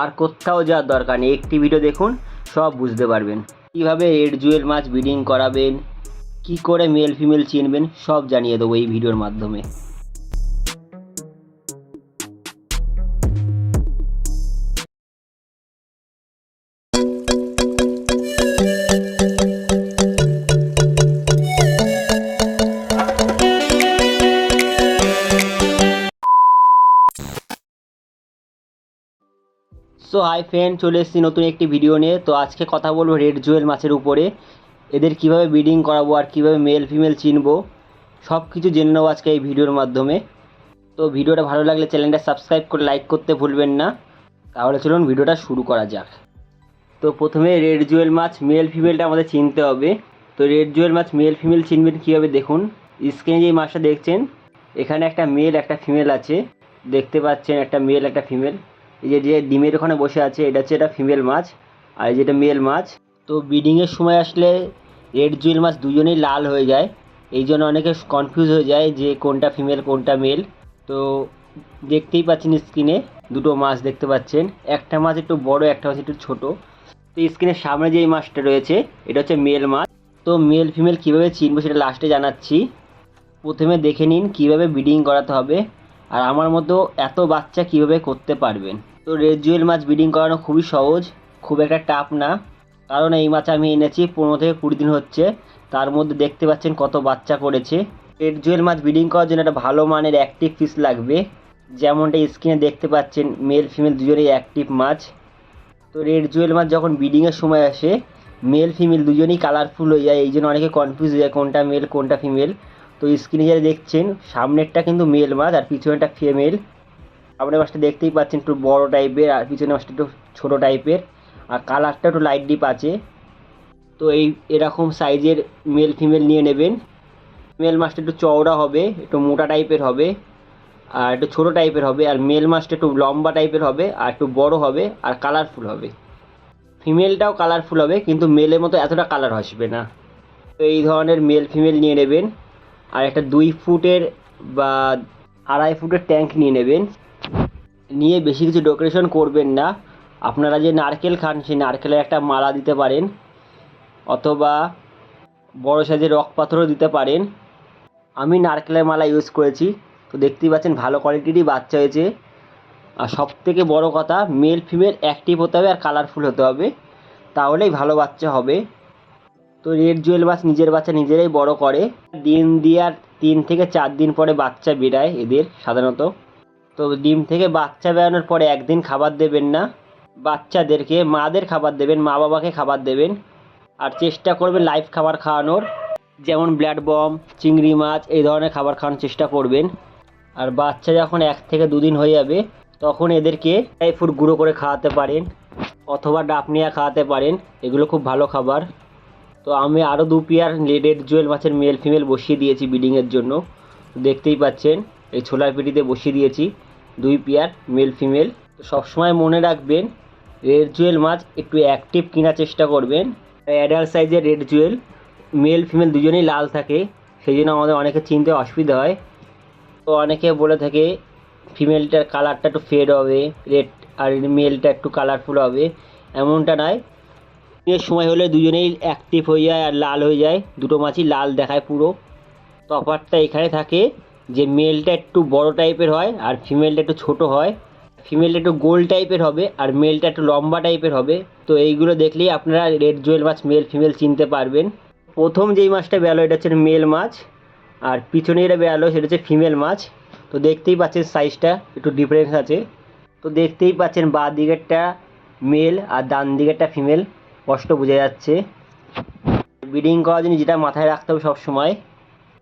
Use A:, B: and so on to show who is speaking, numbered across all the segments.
A: আর কোথাও যাওয়ার দরকার নেই। একটি ভিডিও দেখুন, সব বুঝতে পারবেন। কীভাবে রেড জুয়েল মাছ ব্রিডিং করাবেন, কি করে মেল ফিমেল চিনবেন, সব জানিয়ে দেবো এই ভিডিওর মাধ্যমে। সো হাই ফ্রেন্ড চলে এসেছি নতুন একটি ভিডিও নিয়ে। তো আজকে কথা বলব রেড জুয়েল মাছের উপরে। এদের কীভাবে ব্রিডিং করাবো আর কীভাবে মেল ফিমেল চিনবো সব কিছু জেনে নেব আজকে এই ভিডিওর মাধ্যমে। তো ভিডিওটা ভালো লাগলে চ্যানেলটা সাবস্ক্রাইব করে লাইক করতে ভুলবেন না। তাহলে চলুন ভিডিওটা শুরু করা যাক। তো প্রথমে রেড জুয়েল মাছ মেল ফিমেলটা আমাদের চিনতে হবে। তো রেড জুয়েল মাছ মেল ফিমেল চিনবেন কীভাবে দেখুন। স্ক্রিনে যে মাছটা দেখছেন, এখানে একটা মেল একটা ফিমেল আছে। দেখতে পাচ্ছেন একটা মেল একটা ফিমেল এই যে যে ডিমের ওখানে বসে আছে, এটা হচ্ছে এটা ফিমেল মাছ, আর যেটা মেল মাছ। তো ব্রিডিংয়ের সময় আসলে রেড জুয়েল মাছ দুজনেই লাল হয়ে যায়, এই জন্য অনেকে কনফিউজ হয়ে যায় যে কোনটা ফিমেল কোনটা মেল তো দেখতেই পাচ্ছেন স্ক্রিনে দুটো মাছ দেখতে পাচ্ছেন, একটা মাছ একটু বড়, একটা মাছ একটু ছোট। তো স্ক্রিনের সামনে যে এই মাছটা রয়েছে, এটা হচ্ছে মেল মাছ। তো মেল ফিমেল কীভাবে চিনবো সেটা লাস্টে জানাচ্ছি। প্রথমে দেখে নিন কীভাবে ব্রিডিং করাতে হবে। আর আমার মতো এত বাচ্চা কীভাবে করতে পারবেন? তো রেড জুয়েল মাছ ব্রিডিং করানো খুবই সহজ, খুব একটা টাফ না। কারণ এই মাছ আমি এনেছি পনেরো থেকে কুড়ি দিন হচ্ছে। তার মধ্যে দেখতে পাচ্ছেন কত বাচ্চা করেছে। রেড জুয়েল মাছ ব্রিডিং করার জন্য একটা ভালো মানের অ্যাক্টিভ ফিস লাগবে। যেমনটা স্ক্রিনে দেখতে পাচ্ছেন মেল ফিমেল দুজনেই অ্যাক্টিভ মাছ। তো রেড জুয়েল মাছ যখন ব্রিডিংয়ের সময় আসে মেল ফিমেল দুজনেই কালারফুল হয়ে যায়। এই জন্য অনেকে কনফিউজ হয়ে যায় কোনটা মেল কোনটা ফিমেল তো স্ক্রিনে যারা দেখছেন, সামনেরটা কিন্তু মেল মাছ আর পিছনেরটা ফিমেল সামনের মাছটা দেখতেই পাচ্ছেন একটু বড় টাইপের আর পিছনে মাছটা একটু ছোটো টাইপের আর কালারটা একটু লাইট ডিপ আছে। তো এই এরকম সাইজের মেল ফিমেল নিয়ে নেবেন। মেল মাছটা একটু চওড়া হবে, একটু মোটা টাইপের হবে, আর একটু ছোটো টাইপের হবে, আর মেল মাছটা একটু লম্বা টাইপের হবে, আর একটু বড় হবে, আর কালারফুল হবে। ফিমেলটাও কালারফুল হবে, কিন্তু মেলের মতো এতটা কালার আসবে না। তো এই ধরনের মেল ফিমেল নিয়ে নেবেন। আর একটা দুই ফুটের বা আড়াই ফুটের ট্যাঙ্ক নিয়ে নেবেন। নিয়ে বেশি কিছু ডেকোরেশন করবেন না। আপনারা যে নারকেল খান, সেই নারকেলের একটা মালা দিতে পারেন। অথবা বড় সাইজের রক পাথরও দিতে পারেন। আমি নারকেলের মালা ইউজ করেছি। তো দেখতেই পাচ্ছেন ভালো কোয়ালিটিরই বাচ্চা হয়েছে। আর সব থেকে বড় কথা মেল ফিমেল অ্যাক্টিভ হতে হবে আর কালারফুল হতে হবে। তাহলেই ভালো বাচ্চা হবে। তো রেড জুয়েল বাস নিজের বাচ্চা নিজেরাই বড় করে। ডিম দেওয়ার তিন থেকে চার দিন পরে বাচ্চা বেরায় এদের সাধারণত। তো ডিম থেকে বাচ্চা বেরানোর পরে একদিন খাবার দেবেন না। বাচ্চাদেরকে, মাদের খাবার দেবেন, মা বাবাকে খাবার দেবেন। আর চেষ্টা করবেন লাইভ খাবার খাওয়ানোর। যেমন ব্ল্যাড বম চিংড়ি মাছ, এই ধরনের খাবার খাওয়ানোর চেষ্টা করবেন। আর বাচ্চা যখন এক থেকে দুদিন হয়ে যাবে, তখন এদেরকে ড্রাই ফ্রুট গুঁড়ো করে খাওয়াতে পারেন। অথবা ডাপনিয়া খাওয়াতে পারেন। এগুলো খুব ভালো খাবার। তো আমি আরও দু পেয়ার রেড জুয়েল মাছের মেল ফিমেল বসিয়ে দিয়েছি ব্রিডিংয়ের জন্য। দেখতেই পাচ্ছেন, এই ছোলার পেটিতে বসিয়ে দিয়েছি দুই পেয়ার মেল ফিমেল তো সবসময় মনে রাখবেন রেড জুয়েল মাছ একটু অ্যাক্টিভ কেনার চেষ্টা করবেন। অ্যাডাল্ট সাইজের রেড জুয়েল মেল ফিমেল দুজনেই লাল থাকে, সেই জন্য আমাদের অনেকে চিনতে অসুবিধা হয়। তো অনেকে বলে থাকে ফিমেলটার কালারটা একটু ফেড হবে রেড আর মেলটা একটু কালারফুল হবে, এমনটা নয়। এর সময় হলে দুজনেই অ্যাক্টিভ হয়ে যায় আর লাল হয়ে যায়। দুটো মাছই লাল দেখায় পুরো। তফাৎটা এখানে থাকে যে মেলটা একটু বড় টাইপের হয় আর ফিমেলটা একটু ছোট হয়। ফিমেলটা একটু গোল টাইপের হবে আর মেলটা একটু লম্বা টাইপের হবে। তো এইগুলো দেখলেই আপনারা রেড জুয়েল মাছ মেল ফিমেল চিনতে পারবেন। প্রথম যেই মাছটা বেরোলো এটা হচ্ছে মেল মাছ। আর পিছনে যেটা বেরোলো সেটা হচ্ছে ফিমেল মাছ। তো দেখতেই পাচ্ছেন সাইজটা একটু ডিফারেন্স আছে। তো দেখতেই পাচ্ছেন বাঁ দিকেরটা মেল আর ডান দিকেরটা ফিমেল স্পষ্ট বোঝা যাচ্ছে। ব্রিডিং করার জন্য যেটা মাথায় রাখতে হবে সবসময়,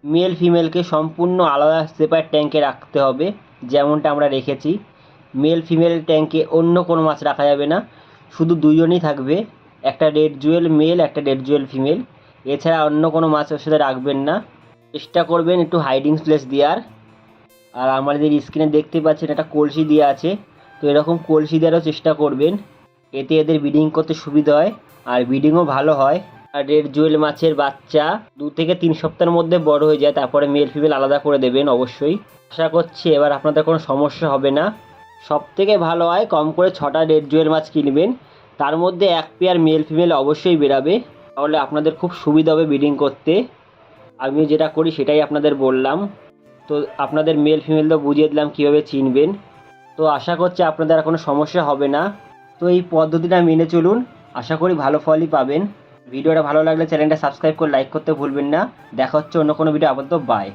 A: মেল ফিমেলকে সম্পূর্ণ আলাদা সেপারেট ট্যাঙ্কে রাখতে হবে, যেমনটা আমরা রেখেছি। মেল ফিমেল ট্যাঙ্কে অন্য কোনো মাছ রাখা যাবে না, শুধু দুজনই থাকবে, একটা রেড জুয়েল মেল, একটা রেড জুয়েল ফিমেল। এছাড়া অন্য কোনো মাছ ওর সাথে রাখবেন না। চেষ্টা করবেন একটু হাইডিং প্লেস দেওয়ার। আর আমাদের স্ক্রিনে দেখতে পাচ্ছেন একটা কলসি দেওয়া আছে, তো এরকম কলসি দেওয়ারও চেষ্টা করবেন। এতে এদের ব্রিডিং করতে সুবিধা হয় আর ব্রিডিংও ভালো হয়। আর রেড জুয়েল মাছের বাচ্চা দু থেকে তিন সপ্তাহের মধ্যে বড় হয়ে যায়, তারপরে মেল ফিমেল আলাদা করে দেবেন অবশ্যই। আশা করছি এবার আপনাদের কোনো সমস্যা হবে না। সব থেকে ভালো হয় কম করে ছটা রেড জুয়েল মাছ কিনবেন, তার মধ্যে এক পেয়ার মেল ফিমেল অবশ্যই বেরাবে। তাহলে আপনাদের খুব সুবিধা হবে ব্রিডিং করতে। আমি যেটা করি সেটাই আপনাদের বললাম। তো আপনাদের মেল ফিমেল তো বুঝিয়ে দিলাম কীভাবে চিনবেন। তো আশা করছি আপনাদের আর কোনো সমস্যা হবে না। তো এই পদ্ধতিটা মেনে চলুন। আশা করি ভালো ফলই পাবেন। ভিডিওটা ভালো লাগলে চ্যানেলটা সাবস্ক্রাইব করে লাইক করতে ভুলবেন না। দেখা হচ্ছে অন্য কোনো ভিডিও আপাতত বাই